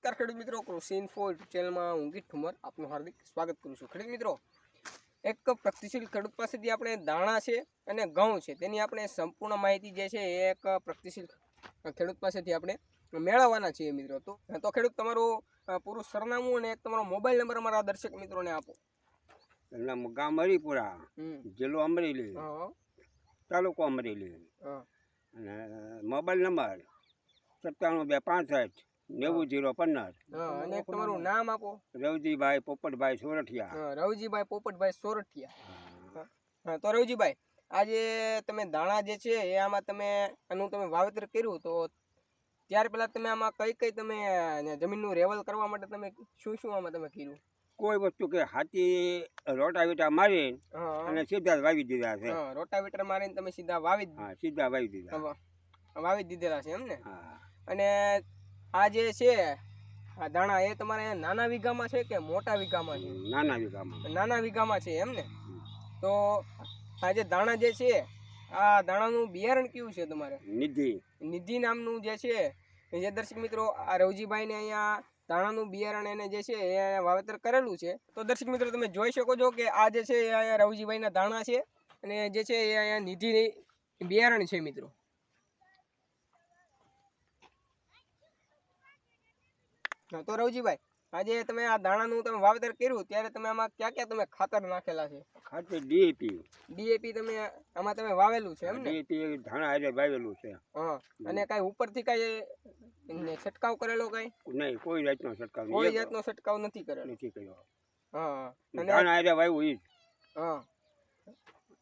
નમસ્કાર ખેડૂત મિત્રો કૃષિ ઇન્ફો યુટ્યુબ ચેનલમાં હું ગીત ઠુમર આપનું હાર્દિક સ્વાગત કરું છું. ખેડૂત મિત્રો એક પ્રગતિશીલ ખેડૂત પાસેથી આપણે દાણા છે અને ઘઉં છે તેની આપણે સંપૂર્ણ માહિતી જે છે એ એક પ્રગતિશીલ ખેડૂત પાસેથી આપણે મેળવવાના છીએ મિત્રો. તો તો ખેડૂત તમારું પૂરું સરનામું અને એક તમારો મોબાઈલ નંબર અમારા દર્શક મિત્રોને આપો. ગામ હરિપુરા જિલ્લો અમરેલી તાલુકો અમરેલી. અને મોબાઈલ નંબર સત્તાણું બે પાંસઠ નેવું જીરો પન્નાસ અને તમારું નામ આપો. રવજીભાઈ પોપટભાઈ સોરઠિયા. રવજીભાઈ પોપટભાઈ સોરઠિયા. તો રવજીભાઈ આજે તમે દાણા જે છે એ આમાં તમે આનું તમે વાવેતર કર્યું તો ત્યાર પહેલાં તમે આમાં કઈ કઈ તમે જમીનનું રેવલ કરવા માટે તમે શું શું આમાં તમે કર્યું? કોઈ વસ્તુ કે હાથી રોટાવેટા મારી અને સીધા વાવી દીધા છે. રોટાવેટર મારીને તમે સીધા વાવી હા સીધા વાવી દીધા. વાવી દીધેલા છે એમ ને? અને આ જે છે આ દાણા એ તમારે નાના વીઘામાં છે કે મોટા વીઘામાં છે? નાના વીઘામાં. નાના વીઘામાં છે એમ ને? તો આ જે દાણા જે છે આ દાણાનું બિયારણ કયું છે તમારે? નિધિ. નિધિ નામનું જે છે જે દર્શક મિત્રો આ રવજીભાઈને અહીંયા દાણાનું બિયારણ એને જે છે એ વાવેતર કરેલું છે. તો દર્શક મિત્રો તમે જોઈ શકો છો કે આ જે છે એ અહીંયા રવજીભાઈના દાણા છે અને જે છે એ અહીંયા નિધિ બિયારણ છે મિત્રો. તો રવજીભાઈ. આજે તમે આ દાણાનું તમે વાવેતર કર્યું ત્યારે તમે આમાં ક્યાં ક્યાં તમે ખાતર નાખેલા છે? ખાતર ડીએપી. ડીએપી તમે આમાં તમે વાવેલું છે એમ ને? ડીએપી ધાણા આજે વાવેલું છે. હા અને કાંઈ ઉપરથી કાંઈ છંટકાવ કરેલો કાંઈ? નહીં કોઈ જાતનો છંટકાવ. કોઈ જાતનો છંટકાવ નથી કરેલો? નથી કર્યો. હા અને ધાણા આજે વાવ્યું ઈ જ. હા.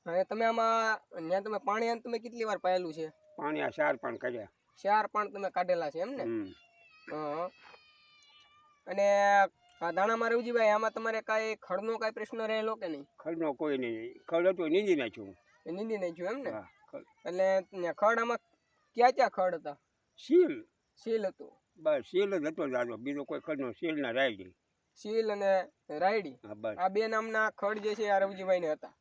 અને તમે આમાં ત્યાં તમે પાણી અંત તમે કેટલી વાર પાયેલું છે? પાણી આ સાર પણ કાઢ્યા ચાર પાણ તમે કાઢેલા છે એમ ને. હા. અને આ દાણામાં રવજીભાઈ આમાં તમારે કાંઈ ખડનો કાંઈ પ્રશ્ન રહેલો કે નહીં? ખડનો કોઈ નહીં. ખડ હતું નીંદી નાખ્યું એ નીંદી નાખ્યું એમ ને. એટલે ખડ આમાં ક્યાં ક્યાં ખડ હતા? સીલ. સીલ હતું. બસ સીલ જ હતો દાદો બીજો કોઈ ખડનો સીલ ના રાયડી. સીલ અને રાયડી. આ બે નામના ખડ જે છે આ રવજીભાઈને હતા.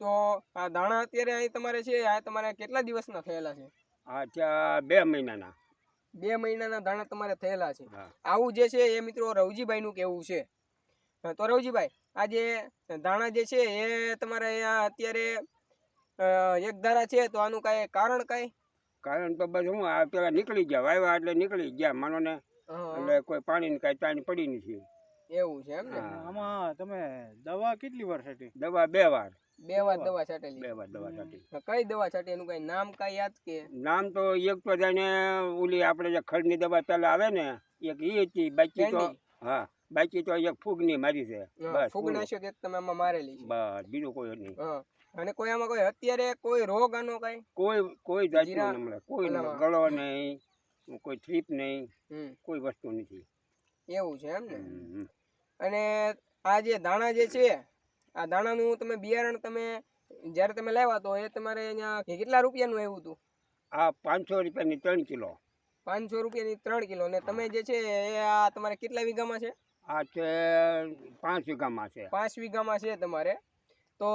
તો આ દાણા અત્યારે અહીં તમારે છે આ તમારે કેટલા દિવસના થયેલા છે? આ ત્યાં બે મહિનાના. બે મહિનાના ધાણા તમારે થયેલા છે. આવું જે છે એ મિત્રો રવજીભાઈનું કેવું છે. તો રવજીભાઈ આ જે ધાણા જે છે એ તમારે અત્યારે એક ધારા છે તો આનું કાંઈ કારણ કાંઈ? કારણ તો બસ હું આ પેલા નીકળી ગયા વાયવા એટલે નીકળી ગયા માનો ને. એટલે કોઈ પાણીની કાંઈ તાણી પડી નથી. એવું છે એમ ને આમાં તમે દવા કેટલી વાર છાંટી? દવા બે વાર. બે વાર દવા છાંટેલી. બે વાર દવા છાંટી. કઈ દવા છાંટી? એનું કઈ નામ કઈ યાદ કે? નામ તો એક તો જાણે ઓલી આપણે જે ખડની દવા પેલા આવે ને એક ઈ હતી બાકી તો હા બાકી તો એક ફૂગની મારી છે. બસ ફૂગનાશક એક તમે આમાં મારેલી બસ બીજું કોઈ નહીં. અને કોઈ આમાં કોઈ અત્યારે કોઈ રોગ આનો કઈ? કોઈ કોઈ જાતનું કોઈ ગળો નહીં કોઈ થ્રીપ નહીં કોઈ વસ્તુ નથી. એવું છે એમ ને. અને આ જે દાણા જે છે આ દાણાનું તમે બિયારણ તમે જ્યારે તમે લાવ્યા તો એ તમારે અહીંયા કેટલા રૂપિયાનું આવ્યું હતું? આ પાંચસો રૂપિયાની ત્રણ કિલો. પાંચસો રૂપિયાની ત્રણ કિલો. અને તમે જે છે એ આ તમારે કેટલા વીઘામાં છે? આ છે પાંચ વીઘામાં છે. પાંચ વીઘામાં છે તમારે. તો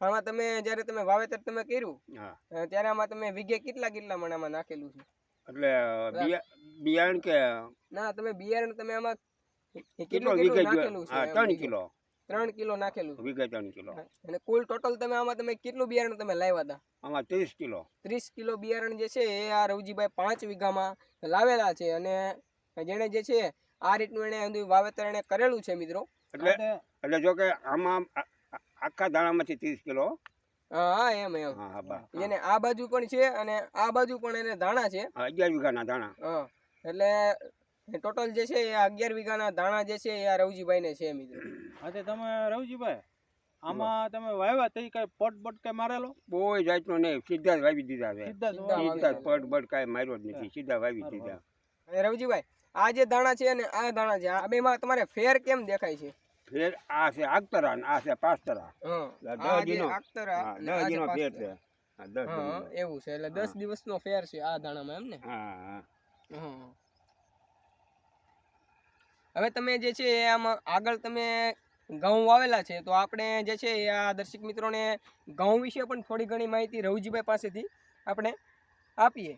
આમાં તમે જ્યારે તમે વાવેતર તમે કર્યું ત્યારે આમાં તમે વીઘે કેટલા કેટલા મણામાં નાખેલું છે? એટલે બિયારણ કે ના તમે બિયારણ તમે આમાં કેટલો વીઘે કેટલું જો- નાખેલું છે હા ત્રણ કિલો. ત્રણ કિલો નાખેલું વીઘે ત્રણ કિલો. અને કુલ ટોટલ તમે આમાં તમે કેટલું બિયારણ તમે લાવ્યા હતા? આમાં ત્રીસ કિલો. ત્રીસ કિલો બિયારણ જે છે એ આ રવજીભાઈ પાંચ વીઘામાં લાવેલા છે અને જેણે જે છે આ રીતનું એને વાવેતર એને કરેલું છે મિત્રો. એટલે એટલે જો કે આમાં આખા દાણામાંથી ત્રીસ કિલો. હા એમ એમ. એને આ બાજુ પણ છે અને આ બાજુ પણ એને દાણા છે. અગિયાર વીઘાના દાણા. એટલે ટોટલ જે છે એ આ અગિયાર વીઘાના ધાણા જે છે એ આ રવજીભાઈને છે મિત્રો. હા તમે રવજીભાઈ આમાં તમે વાવ્યા તઈ કઈ પટ બટ કઈ મારેલો? કોઈ જાતનો નહીં સીધા જ વાવી દીધા છે. સીધા પટ બટ કાંઈ માર્યો જ નથી સીધા વાવી દીધા. રવજીભાઈ આ જે દાણા છે અને આ દાણા છે આ બેમાં તમારે ફેર કેમ દેખાય છે? ફેર આ છે આગતરા અને આ છે પાસ્તરા. હા દસ આ દિનો. આખતરા આ દસ દિનો ફેર છે. એવું છે એટલે દસ દિવસનો ફેર છે આ દાણામાં એમ ને? હા હા. હવે તમે જે છે આમાં આગળ તમે ઘઉં વાવેલા છે, તો આપણે જે છે એ આ દર્શક મિત્રોને ઘઉં વિશે પણ થોડી ઘણી માહિતી રવજીભાઈ પાસેથી આપણે આપીએ.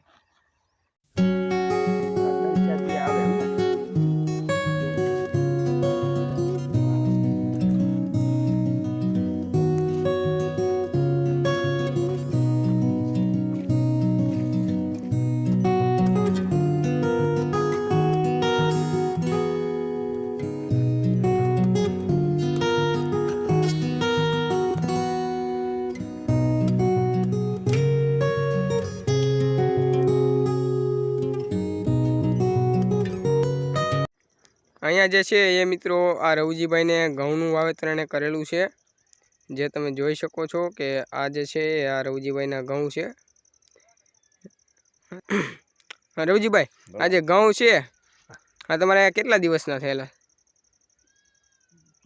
અહીંયા જે છે એ મિત્રો આ રવજીભાઈને ઘઉંનું વાવેતર એને કરેલું છે. જે તમે જોઈ શકો છો કે આ જે છે એ આ રવજીભાઈના ઘઉં છે. રવજીભાઈ આ જે ઘઉં છે આ તમારે કેટલા દિવસના થયેલા?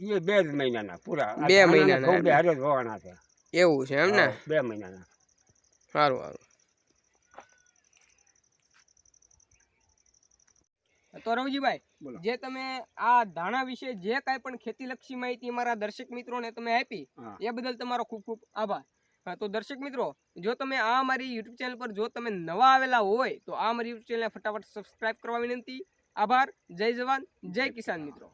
એ બે મહિનાના પૂરા. બે મહિનાના એવું છે એમ ને? બે મહિનાના. સારું સારું તો રવજીભાઈ જે તમે આ ધાણા વિશે જે કાંઈ પણ ખેતીલક્ષી માહિતી અમારા દર્શક મિત્રોને તમે આપી એ બદલ તમારો ખૂબ ખૂબ આભાર. હા, તો દર્શક મિત્રો જો તમે આ અમારી યુટ્યુબ ચેનલ પર જો તમે નવા આવેલા હોય તો આ અમારી યુટ્યુબ ચેનલને ફટાફટ સબસ્ક્રાઇબ કરવા વિનંતી. આભાર. જય જવાન. જય કિસાન મિત્રો.